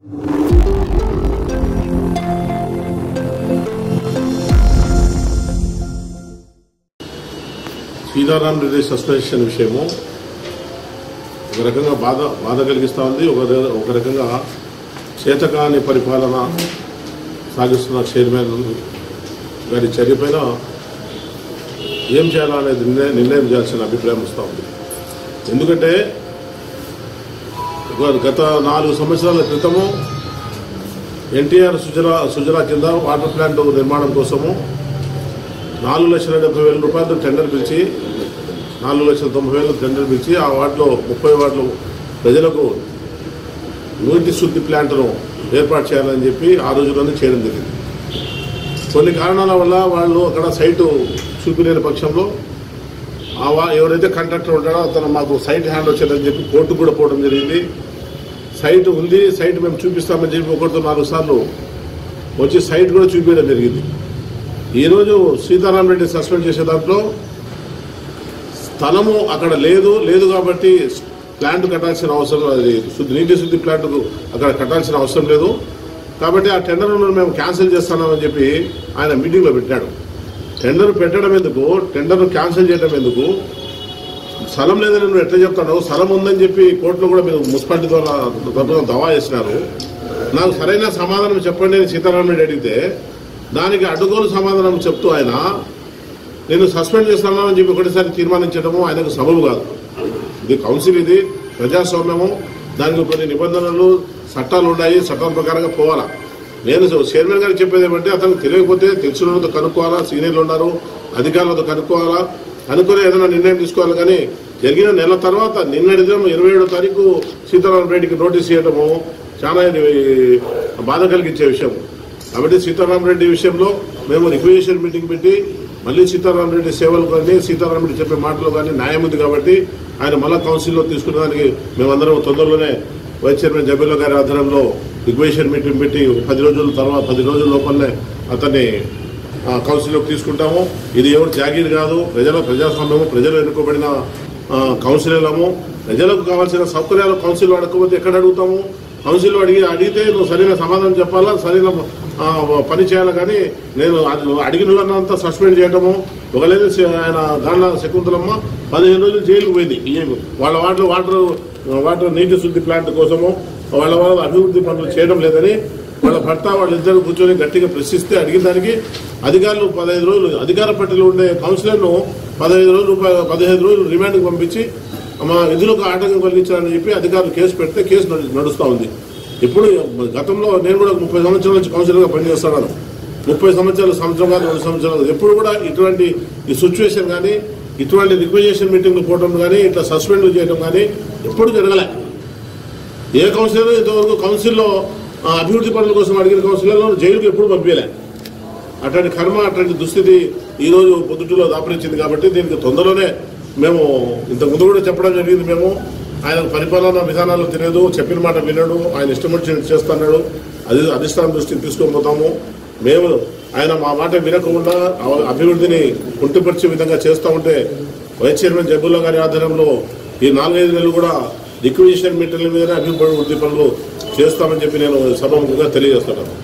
Sitaram Reddy suspension విషయము ఒక రకంగా బాధ బాధ కలిగిస్తూ ఉంది. ఒక ఒక రకంగా చేతకాని పరిపాలన సాగిస్తున్న చైర్మన్ గారి చర్యపైన ఏం చేయాలనేది నిర్ణయం చేయాల్సిన అభిప్రాయం వస్తూ ఉంది. ఎందుకంటే గత నాలుగు సంవత్సరాల క్రితము ఎన్టీఆర్ సుజలా సుజలా కింద వాటర్ ప్లాంట్ నిర్మాణం కోసము నాలుగు లక్షల డెబ్బై వేల రూపాయలు టెండర్ పిలిచి నాలుగు లక్షల తొంభై వేలు టెండర్ పిలిచి ఆ వార్డులో ముప్పై వార్డులు ప్రజలకు నీటి శుద్ధి ప్లాంట్ను ఏర్పాటు చేయాలని చెప్పి ఆ రోజుల్లోనే చేయడం జరిగింది. కొన్ని కారణాల వల్ల వాళ్ళు అక్కడ సైటు చూపిలేని పక్షంలో ఆ ఎవరైతే కంట్రాక్టర్ ఉంటాడో అతను మాకు సైట్ హ్యాండ్ వచ్చేదని చెప్పి కోర్టు కూడా పోవడం జరిగింది. సైట్ ఉంది సైట్ మేము చూపిస్తామని చెప్పి ఒకటితో నాలుగు సార్లు వచ్చి సైట్ కూడా చూపించడం జరిగింది. ఈరోజు సీతారాం రెడ్డి సస్పెండ్ చేసే దాంట్లో స్థలము అక్కడ లేదు లేదు కాబట్టి ప్లాంట్ కట్టాల్సిన అవసరం అది శుద్ధి నీటి శుద్ధి ప్లాంట్ అక్కడ కట్టాల్సిన అవసరం లేదు. కాబట్టి ఆ టెండర్ను మేము క్యాన్సిల్ చేస్తున్నామని చెప్పి ఆయన మీటింగ్లో పెట్టాడు. టెండర్ పెట్టడం ఎందుకు? టెండర్ను క్యాన్సిల్ చేయడం ఎందుకు? స్థలం లేదని నువ్వు ఎట్లా చెప్తాడు స్థలం ఉందని చెప్పి కోర్టులో కూడా మీరు మున్సిపాలిటీ ద్వారా దవా చేసినారు నాకు సరైన సమాధానం చెప్పండి అని సీతారామరెడ్డి అడిగితే దానికి అడ్డుకోలు సమాధానం చెప్తూ ఆయన నేను సస్పెండ్ చేస్తున్నానని చెప్పి ఒకటిసారి తీర్మానించడము ఆయనకు సబబు కాదు. ఇది కౌన్సిల్ ఇది ప్రజాస్వామ్యము. దానికి కొన్ని నిబంధనలు చట్టాలు ఉన్నాయి చట్టాల ప్రకారంగా పోవాలా. నేను చైర్మన్ గారు చెప్పేది ఏమంటే అతనికి తెలియకపోతే తెలిసిన కనుక్కోవాలా సీనియర్లు ఉన్నారు అధికారులతో కనుక్కోవాలా కనుక్కొని ఏదైనా నిర్ణయం తీసుకోవాలి కానీ జరిగిన నెల తర్వాత నిన్నటి దినం ఇరవై ఏడో తారీఖు సీతారాం రెడ్డికి నోటీస్ ఇవ్వడము చాలా బాధ కలిగించే విషయం. కాబట్టి సీతారాం రెడ్డి విషయంలో మేము రిక్వజేషన్ మీటింగ్ పెట్టి మళ్ళీ సీతారాం రెడ్డి సేవలు కానీ సీతారాం రెడ్డి చెప్పే మాటలు కానీ న్యాయం ఉంది కాబట్టి ఆయన మళ్ళా కౌన్సిల్లో తీసుకునేదానికి మేమందరం తొందరలోనే వైస్ చైర్మన్ జబీలో గారి ఆధ్వర్యంలో రిక్వజేషన్ మీటింగ్ పెట్టి పది రోజుల తర్వాత పది రోజుల లోపలనే అతన్ని కౌన్సిల్లోకి తీసుకుంటాము. ఇది ఎవరు జాగీర్ కాదు. ప్రజల ప్రజాస్వామ్యము ప్రజలు ఎన్నుకోబడిన కౌన్సిలర్లము. ప్రజలకు కావాల్సిన సౌకర్యాలు కౌన్సిల్ అడగకపోతే ఎక్కడ అడుగుతాము? కౌన్సిల్ అడిగి అడిగితే నువ్వు సరైన సమాధానం చెప్పాలా? సరైన పని చేయాలి? కానీ నేను అది అడిగిన వాళ్ళంతా సస్పెండ్ చేయడము ఒకలేదు ఆయన గాండ్ల శకుంతలమ్మ పదిహేను రోజులు జైలుకు పోయింది. వాళ్ళ వాటర్ వాటర్ వాటర్ నీటి శుద్ధి ప్లాంట్ కోసము వాళ్ళ వాళ్ళ అభివృద్ధి పనులు చేయడం లేదని వాళ్ళ భర్త వాళ్ళిద్దరు కూర్చొని గట్టిగా ప్రశ్నిస్తే అడిగిన దానికి అధికారులు పదహైదు రోజులు అధికార పట్టిలో ఉండే కౌన్సిలర్ను పదహైదు రోజులు రూపాయలు పదిహేను రోజులు రిమాండ్కి పంపించి మా విధులకు ఆటంకం కలిగించాలని చెప్పి అధికారులు కేసు పెడితే కేసు నడుస్తూ ఉంది. ఇప్పుడు గతంలో నేను కూడా ముప్పై సంవత్సరాల నుంచి కౌన్సిలర్గా పనిచేస్తున్నాను. ముప్పై సంవత్సరాలు సంవత్సరం కాదు రెండు సంవత్సరాలు ఎప్పుడు కూడా ఇటువంటి ఈ సిచ్యువేషన్ కానీ ఇటువంటి రిక్వెజేషన్ మీటింగ్లు పోవడం కానీ ఇట్లా సస్పెండ్ చేయడం కానీ ఎప్పుడు జరగలే. ఏ కౌన్సిలర్ ఇంతవరకు కౌన్సిల్లో అభివృద్ధి పనుల కోసం అడిగిన కౌన్సిలర్లను జైలుకు ఎప్పుడు పంపించలే. అట్లాంటి కర్మ అట్లాంటి దుస్థితి ఈరోజు పొద్దుటిలో దాపరించింది కాబట్టి దీనికి తొందరలోనే మేము ఇంతకుముందు కూడా చెప్పడం జరిగింది మేము. ఆయన పరిపాలన విధానాలు తెలియదు చెప్పిన మాట వినడు ఆయన ఇష్టం వచ్చినట్టు చేస్తున్నాడు. అది అధిష్టానం దృష్టిని తీసుకొని పోతాము. మేము ఆయన మా మాట వినకుండా అభివృద్ధిని కుంటుపరిచే విధంగా చేస్తూ ఉంటే వైస్ చైర్మన్ జబుల్లా గారి ఆధ్వర్యంలో ఈ నాలుగైదు నెలలు కూడా లిక్విడేషన్ మెటీరియల్ మీద మీదనే అభివృద్ధి పనులు చేస్తామని చెప్పి నేను సభముఖంగా తెలియజేస్తున్నాను.